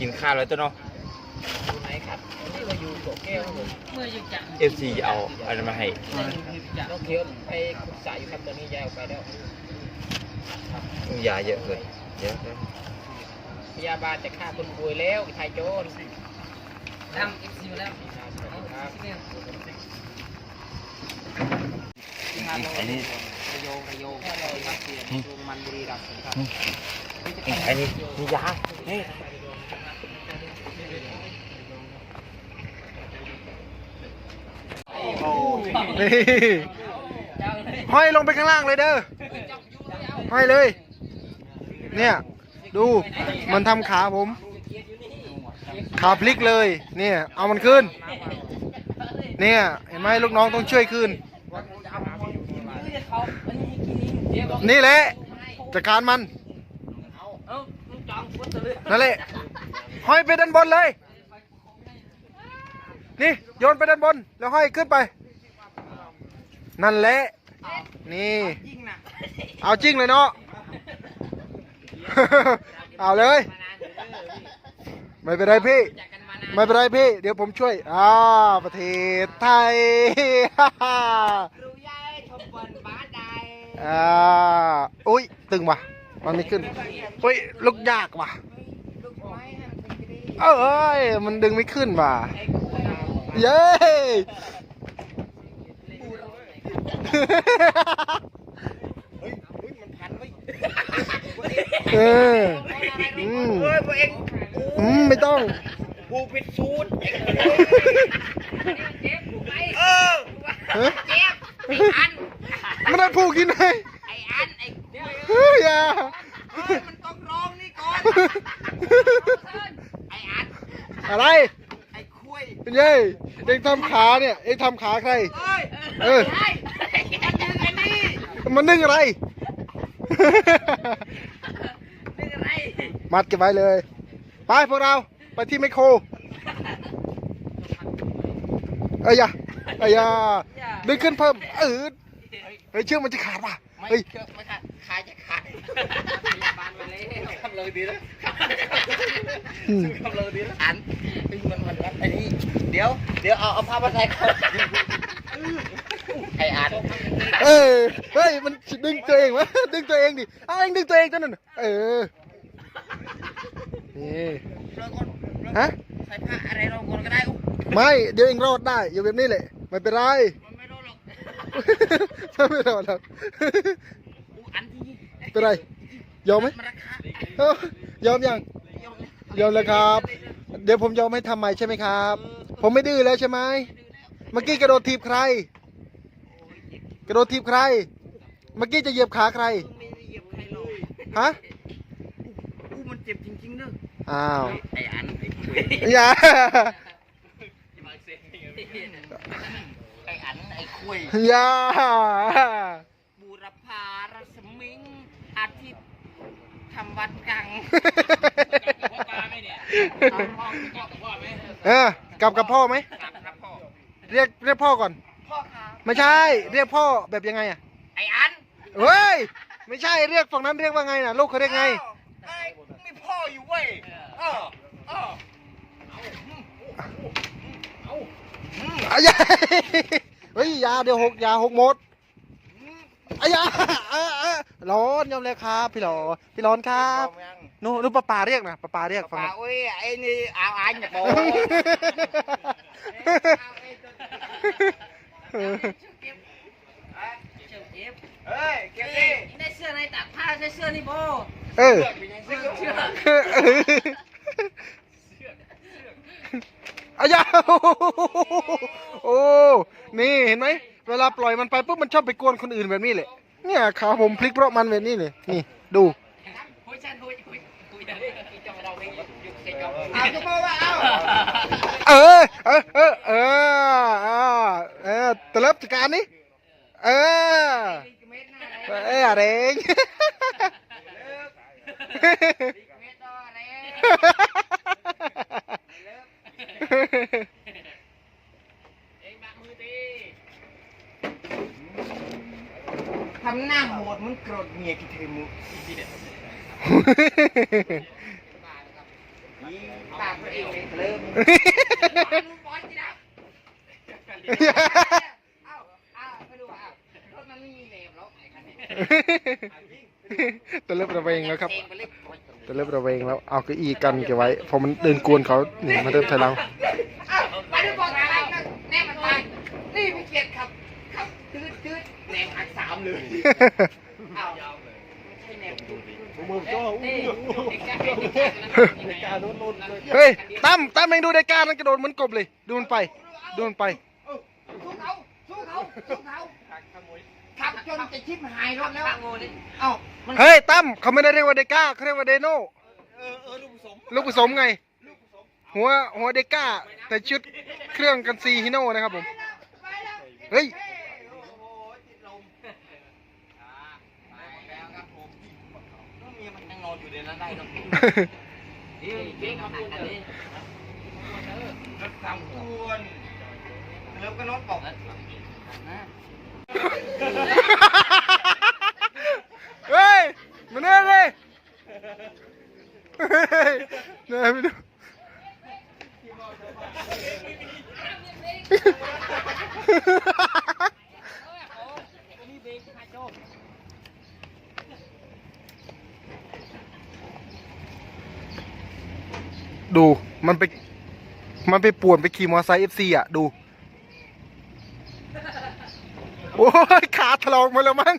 กินข้าวแล้วเจ้าเนาะอยู่ไหนครับนี่เราอยู่โตแก้วครับผมเมื่ออยู่จังเอฟซีเอาอะไรมาให้น้องเขียวไปขุดสายอยู่ครับตอนนี้ยายออกไปแล้วยาเยอะเกินเยอะเกินพยาบาลจะฆ่าคนป่วยแล้วไทยโจรทำเอฟซีมาแล้วครับเนี่ยอันนี้ระโยงระโยงครับเสียงโรงมันบุรีรัมย์ครับอันนี้มียาเฮ้ย นี่ห้อยลงไปข้างล่างเลยเด้อห้อยเลย เนี่ย ดูมันทำขาผม ขาพลิกเลย เนี่ย เอามันขึ้น เนี่ย เห็นไหมลูกน้องต้องช่วยขึ้น นี่แหละจัดการมันนั่นแหละห้อยไปด้านบนเลย นี่โยนไปด้านบน แล้วห้อยขึ้นไป นั่นแหละ นี่เอาจริงเลยเนาะ เอาเลย ไม่เป็นไรพี่ไม่เป็นไรพี่ เดี๋ยวผมช่วย อ่า ประเทศไทย รู้ยายชมบนบ้านใดอ่าอุ้ย ตึงว่ะ มันไม่ขึ้น อุ้ย ลุกยากว่ะ ลูกไม้ฮะเป็นกรีเอ้ย มันดึงไม่ขึ้นว่ะ ไอ้คู่เราเย้เอออืมเฮ้ยพวกเองอืมไม่ต้องกูผิดสูตรเจ็บไปเออเจ็บไอ้อันไม่ได้พูดกินเลยไอ้อันไอ้เฮ้ยอย่าเฮ้ยมันต้องร้องนี่ก่อนไอ้อันอะไรไอ้คุยเป็นยัยเอ็งทำขาเนี่ยเอ็งทำขาใครเออ มันนึ่งอะไรดึงอะไร มัดเก็บไว้เลย ไปพวกเราไปที่ไมโครเอ้ยอย่าเอ้ยอย่าดึงขึ้นเพิ่มเออเฮ้ยเชือกมันจะขาดว่ะไม่เฮ้ยเชือกไม่ขาดขาจะขาดพยาบาลไปเลยทำเลยดีแล้วอืมทำเลยดีแล้วอันไอ้มันมันมันไอ้นี่เดี๋ยวเดี๋ยวเอาเอาผ้ามาใส่ก่อน ไอ้อันเออเฮ้ยมันดึงตัวเองวะดึงตัวเองดิเอาเองดึงตัวเองตัวนั้นน่ะเออนี่เราก่อนเราฮะใส่ผ้าอะไรเราก่อนก็ได้อุ๊ยไม่เดี๋ยวเองรอดได้อยู่แบบนี้แหละไม่เป็นไรมันไม่รู้หรอกไม่รอดหรอกอุ๊ยอันที่เป็นไรยอมไหมมันราคาเอ้ายอมยังยอมแล้วครับ เดี๋ยวผมยอมให้ทำใหม่ใช่ไหมครับ ผมไม่ดื้อแล้วใช่ไหมเมื่อกี้กระโดดทีบใครก ระโดดทีบใคร เมื่อกี้จะเหยียบขาใคร ไม่ได้เหยียบใครหรอกฮะ อู้มันเจ็บจริงๆเนอะอ้าว ไอ้อันไอ้คุยอย่า ไอ้อันไอ้คุยอย่า บูรพารัศมิงอาทิตย์ทำวัดกังพ่อไหมเนี่ยพ่อกับพ่อไหมเออกลับกับพ่อไหม ครับครับพ่อเรียกเรียกพ่อก่อนพ่อครับ ไม่ใช่ เรียกพ่อแบบยังไงอะไอ้อันเฮ้ย ไม่ใช่เรียกฝั่งนั้นเรียกว่าไงน่ะลูกเขาเรียกไงไอ้มีพ่ออยู่เว้ยเออเอออายาเฮ้ยยาเดี๋ยวหกยาหกหมดอายาเออเออร้อนยอมเลยครับ พี่หลอพี่ร้อนครับนู่นนู่นป้าป่าเรียกนะป้าป่าเรียกฟังป่านะ อุ้ยไอ้นี่เอาอันอย่าบอก เออเจ็บเจ็บเฮ้ยเก็บนี่ดิได้เสื้อในตากผ้าใช้เสื้อนี่โบเออเสื้อเสื้ออายาโอ้ นี่เห็นไหม เวลาปล่อยมันไปปุ๊บมันชอบไปกวนคนอื่นแบบนี้เลยเนี่ยขาผมพลิกเพราะมันแบบนี้เลยนี่ดูหุยชันหุยหุยหุยเอาจะบอกว่าเอา เออ เออ เออ เออเออเออตะเลิบจัด การนี่เออเอออะไรเองทำหน้าโหดมันโกรธเมียกี่เทมุปากตัวเองเลยเริ่ม ตะเลิบระเวงแล้วครับเองไปเลยตะเลิบระเวงแล้ว เอาเก้าอี้กันเก็บไว้ พอมันเดินกวนเขาหนีมาเดินถอยหลังเอาไปดูบอลอะไรนะแน่มันตายนี่ไม่เกียดครับครับตืดตืดแหนมหักสามเลยเอาไม่ใช่แหนมตืดนี่เด็กแก่เด็กแก่โดนโดนเฮ้ยตั้มตั้มเองดูได้การมันกระโดดเหมือนกบเลย ดูมันไป ดูมันไปสู้เขาสู้เขาสู้เขา ขับจนจะชิบหายรถแล้วข้างงูนี่เอ้ามันเฮ้ยตั้มเขาไม่ได้เรียกว่าเดก้าเขาเรียกว่าเดโน่ลูกผสมไงหัวหัวเดก้า แต่ชุดเครื่องกันซีฮิโน่นะครับผมเฮ้ยเมียมันยังนอนอยู่ในนั้นได้เนาะนี่เก่งครับอันนี้รถสามคนแล้วก็รถบอก เฮ้ยมาเนี่ยเลยเฮ้ยเนี่ยไปดูดู มันไป มันไปป่วนไปขี่มอเตอร์ไซค์เอฟซีอะ ดู โอ้ยขาถลอกมาแล้วมั้ง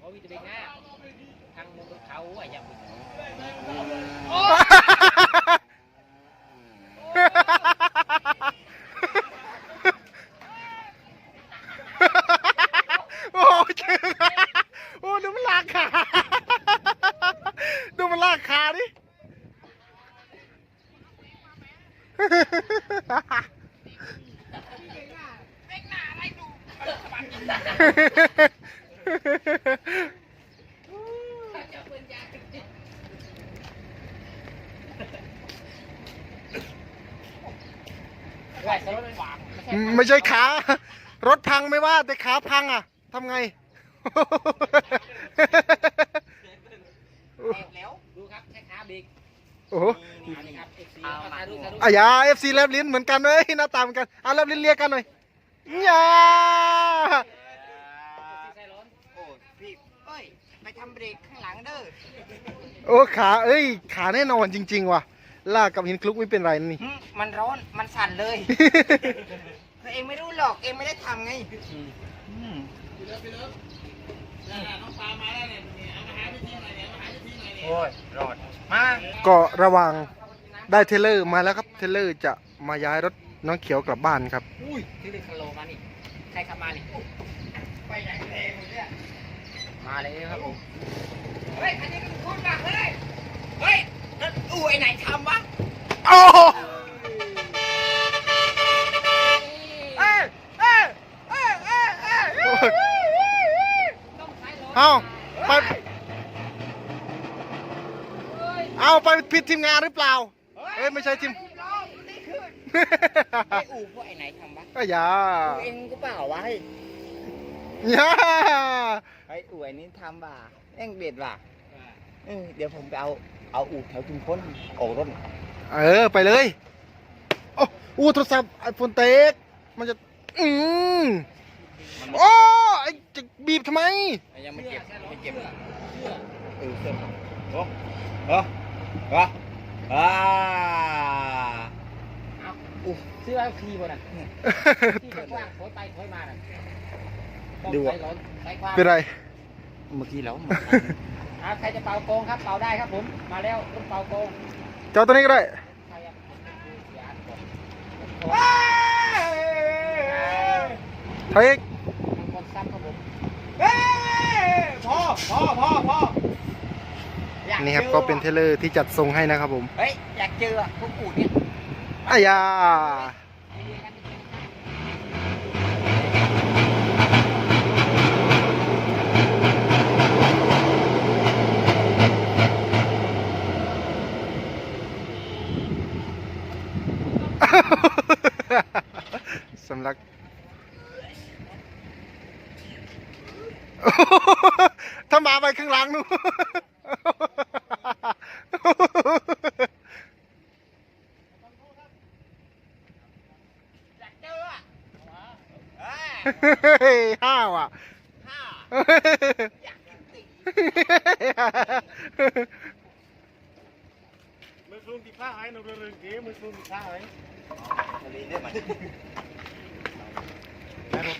โอ้ยจะเป็นง่าทางมุมเขาอะอย่า โอ้เจ๋งโอ้ดูมันลากขา ดูมันลากขาดิ ไหวสรถหวานไม่ใช่ขารถพังไม่ว่าแต่ขาพังอะทำไงแล้วดูครับใช้ขาเบรกโอ้โหเอาเลยครับเอฟซีเอามาดูมาดูอายาเอฟซีแลบลิ้นเหมือนกันเลยหน้าตาเหมือนกันเอาแลบลิ้นเรียกกันหน่อย ยาใส่ร้อนโอ้พี่เอ้ย ไปทำเบรกข้างหลังเด้อโอ้ขาเอ้ย ขาแน่นอนจริง ๆ ว่ะ ลากกับหินคลุกไม่เป็นไรนี่ หึมันร้อน มันสั่นเลยเองไม่รู้หรอก เองไม่ได้ทำไงอืมโอ้ย รอด มา ก็ระหวังได้เทรลเลอร์มาแล้วครับ เทรลเลอร์จะมาย้ายรถ น้องเขียวกลับบ้านครับ อุ้ยที่เป็นคาโลมานี่ ใครขับมานี่ไปไหนทะเลผมเนี่ยมาเลยครับผม เฮ้ยคันนี้มันคุ้นมากเลย เฮ้ยนั่นอู้ไอ้ไหนทำวะโอ้เอ้ยเอ้ยเอ้ยเอ้ยเอ้ยเอ้ยต้องใช้รถเอาไปเอาไปผิดทีมงานหรือเปล่า เอ้ยไม่ใช่ทีมล้อนี่ขึ้น ไอ้อู่พวกไอ้ไหนทำวะก็อย่าอู่เองก็เปล่าวะเฮ้ยอย่าไอ้อู่ไอ้นี้ทำบ่าเอ็งเบียดบ่าเออเดี๋ยวผมไปเอาเอาอู่แถวชุมพลออกรถหน่อยเออไปเลยโอ้อู้โทรศัพท์ไอโฟนเต็กมันจะอืมโอ้ไอจะบีบทำไมยังไม่เก็บไม่เก็บเชื่อเออเสร็จโอ้โอ้โอ้อ่าเอา อู้เสื้อฟรีบ่น่ะที่กว้างถอยไปถอยมาน่ะต้องใช้ร้อนใช้ควาเป็นไร เมื่อกี้แล้วอาใครจะเป่าโกงครับ เป่าได้ครับผม มาแล้วต้องเป่าโกง เจ้าตัวนี้ก็ได้ใครอะเสียก่อนเฮ้ยมันคนซ้ำครับผมพอพอพอพออยากนี่ครับก็เป็นเทเลอร์ที่จัดทรงให้นะครับผม เฮ้ย อยากเจอพวกอู่เนี่ย อายา สำลัก ถ้ามาไปข้างหลังนู้น เฮ้ย ห้าวอะห้ามือซูมติดผ้าหายหนูเรื่องเก๋มือซูมติดผ้าหายทะเลเนี่ยมันแล้วรถ